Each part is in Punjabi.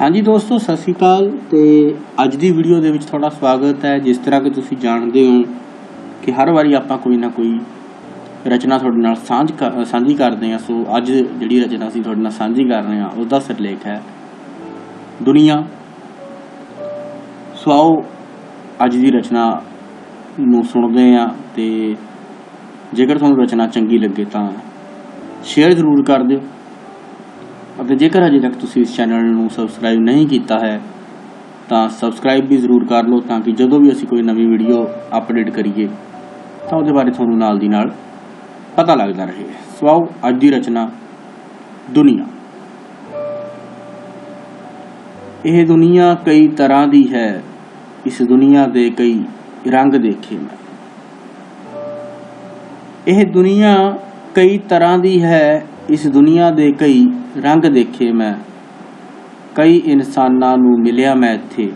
ਹਾਂਜੀ ਦੋਸਤੋ, ਸਤਿ ਸ਼੍ਰੀ ਅਕਾਲ ਤੇ ਅੱਜ ਦੀ ਵੀਡੀਓ ਦੇ ਵਿੱਚ ਤੁਹਾਡਾ ਸਵਾਗਤ ਹੈ। ਜਿਸ ਤਰ੍ਹਾਂ ਕਿ ਤੁਸੀਂ ਜਾਣਦੇ ਹੋ ਕਿ ਹਰ ਵਾਰੀ ਆਪਾਂ ਕੋਈ ਨਾ ਕੋਈ ਰਚਨਾ ਤੁਹਾਡੇ ਨਾਲ ਸਾਂਝ ਕ- ਸਾਂਝੀ ਕਰਦੇ ਹਾਂ। ਸੋ ਅੱਜ ਜਿਹੜੀ ਰਚਨਾ ਅਸੀਂ ਤੁਹਾਡੇ ਨਾਲ ਸਾਂਝੀ ਕਰ ਰਹੇ ਹਾਂ, ਉਹਦਾ ਸਿਰਲੇਖ ਹੈ ਦੁਨੀਆ। ਸੋ ਆਓ ਅੱਜ ਦੀ ਰਚਨਾ ਨੂੰ ਸੁਣਦੇ ਹਾਂ ਤੇ ਜੇਕਰ ਤੁਹਾਨੂੰ ਰਚਨਾ ਚੰਗੀ ਲੱਗੇ ਤਾਂ ਸ਼ੇਅਰ ਜ਼ਰੂਰ ਕਰ ਦਿਓ। ਅਤੇ ਜੇਕਰ ਅਜੇ ਤੱਕ ਤੁਸੀਂ ਇਸ ਚੈਨਲ ਨੂੰ ਸਬਸਕ੍ਰਾਈਬ ਨਹੀਂ ਕੀਤਾ ਹੈ, ਤਾਂ ਸਬਸਕ੍ਰਾਈਬ ਵੀ ਜ਼ਰੂਰ ਕਰ ਲਓ ਤਾਂ ਕਿ ਜਦੋਂ ਵੀ ਅਸੀਂ ਕੋਈ ਨਵੀਂ ਵੀਡੀਓ ਅਪਡੇਟ ਕਰੀਏ, ਤਾਂ ਉਹਦੇ ਬਾਰੇ ਤੁਹਾਨੂੰ ਨਾਲ ਦੀ ਨਾਲ ਪਤਾ ਲੱਗਦਾ ਰਹੇ। ਸੋ ਆਓ, ਅੱਜ ਦੀ ਰਚਨਾ ਦੁਨੀਆ। ਇਹ ਦੁਨੀਆ ਕਈ ਤਰ੍ਹਾਂ ਦੀ ਹੈ। ਇਸ ਦੁਨੀਆ ਦੇ ਕਈ ਰੰਗ ਦੇਖੇ ਮੈਂ। ਇਹ ਦੁਨੀਆ ਕਈ ਤਰ੍ਹਾਂ ਦੀ ਹੈ। ਇਸ ਦੁਨੀਆ ਦੇ ਕਈ ਰੰਗ ਦੇਖੇ ਮੈਂ, ਕਈ ਇਨਸਾਨਾਂ ਨੂੰ ਮਿਲਿਆ ਮੈਂ ਇੱਥੇ,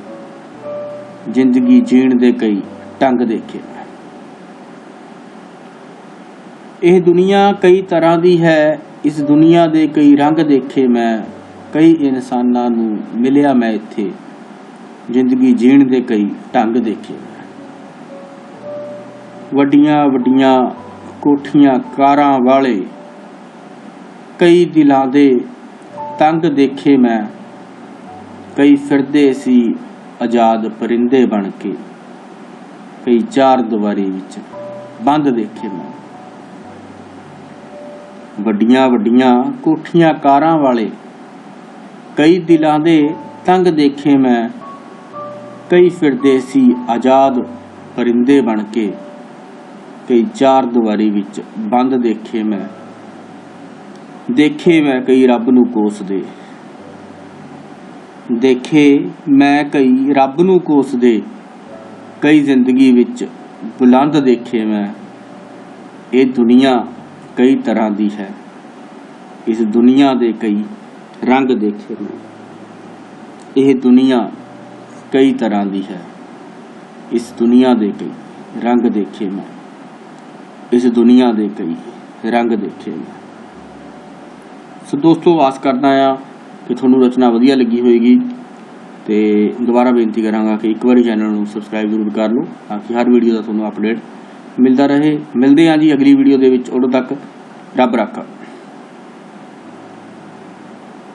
ਜ਼ਿੰਦਗੀ ਜੀਣ ਦੇ ਕਈ ਢੰਗ ਦੇਖੇ ਮੈਂ। ਇਹ ਦੁਨੀਆ ਕਈ ਤਰ੍ਹਾਂ ਦੀ ਹੈ, ਇਸ ਦੁਨੀਆ ਦੇ ਕਈ ਰੰਗ ਦੇਖੇ ਮੈਂ, ਕਈ ਇਨਸਾਨਾਂ ਨੂੰ ਮਿਲਿਆ ਮੈਂ ਇੱਥੇ, ਜ਼ਿੰਦਗੀ ਜੀਣ ਦੇ ਕਈ ਢੰਗ ਦੇਖੇ ਮੈਂ। ਵੱਡੀਆਂ ਵੱਡੀਆਂ ਕੋਠੀਆਂ, ਕਾਰਾਂ ਵਾਲੇ ਕਈ ਦਿਲਾਂ ਦੇ ਤੰਗ ਦੇਖੇ ਮੈਂ, ਕਈ ਫਿਰਦੇ ਸੀ ਆਜ਼ਾਦ ਪਰਿੰਦੇ ਬਣ ਕੇ, ਕਈ ਚਾਰ ਦੀਵਾਰੀ ਵਿੱਚ ਬੰਦ ਦੇਖੇ ਮੈਂ। ਵੱਡੀਆਂ ਵੱਡੀਆਂ ਕੋਠੀਆਂ ਕਾਰਾਂ ਵਾਲੇ, ਕਈ ਦਿਲਾਂ ਦੇ ਤੰਗ ਦੇਖੇ ਮੈਂ, ਕਈ ਫਿਰਦੇ ਸੀ ਆਜ਼ਾਦ ਪਰਿੰਦੇ ਬਣ ਕੇ, ਕਈ ਚਾਰ ਦੀਵਾਰੀ ਵਿੱਚ ਬੰਦ ਦੇਖੇ ਮੈਂ। ਦੇਖੇ ਮੈਂ ਕਈ ਰੱਬ ਨੂੰ ਕੋਸਦੇ। ਦੇਖੇ ਮੈਂ ਕਈ ਰੱਬ ਨੂੰ ਕੋਸਦੇ। ਕਈ ਜ਼ਿੰਦਗੀ ਵਿੱਚ ਬੁਲੰਦ ਦੇਖੇ ਮੈਂ। ਇਹ ਦੁਨੀਆ ਕਈ ਤਰ੍ਹਾਂ ਦੀ ਹੈ। ਇਸ ਦੁਨੀਆ ਦੇ ਕਈ ਰੰਗ ਦੇਖੇ ਮੈਂ। ਇਹ ਦੁਨੀਆ ਕਈ ਤਰ੍ਹਾਂ ਦੀ ਹੈ। ਇਸ ਦੁਨੀਆ ਦੇ ਕਈ ਰੰਗ ਦੇਖੇ ਮੈਂ। ਇਸ ਦੁਨੀਆ ਦੇ ਕਈ ਰੰਗ ਦੇਖੇ ਮੈਂ। ਸੋ ਦੋਸਤੋ, ਆਸ ਕਰਦਾ ਆ ਕਿ ਤੁਹਾਨੂੰ ਰਚਨਾ ਵਧੀਆ ਲੱਗੀ ਹੋਵੇਗੀ ਤੇ ਦੁਬਾਰਾ ਬੇਨਤੀ ਕਰਾਂਗਾ ਕਿ ਇੱਕ ਵਾਰੀ ਚੈਨਲ ਨੂੰ ਸਬਸਕ੍ਰਾਈਬ ਜ਼ਰੂਰ ਕਰ ਲਓ ਤਾਂ ਕਿ ਹਰ ਵੀਡੀਓ ਦਾ ਤੁਹਾਨੂੰ ਅਪਡੇਟ ਮਿਲਦਾ ਰਹੇ। ਮਿਲਦੇ ਹਾਂ ਜੀ ਅਗਲੀ ਵੀਡੀਓ ਦੇ ਵਿੱਚ, ਉਦੋਂ ਤੱਕ ਰੱਬ ਰੱਖਾ।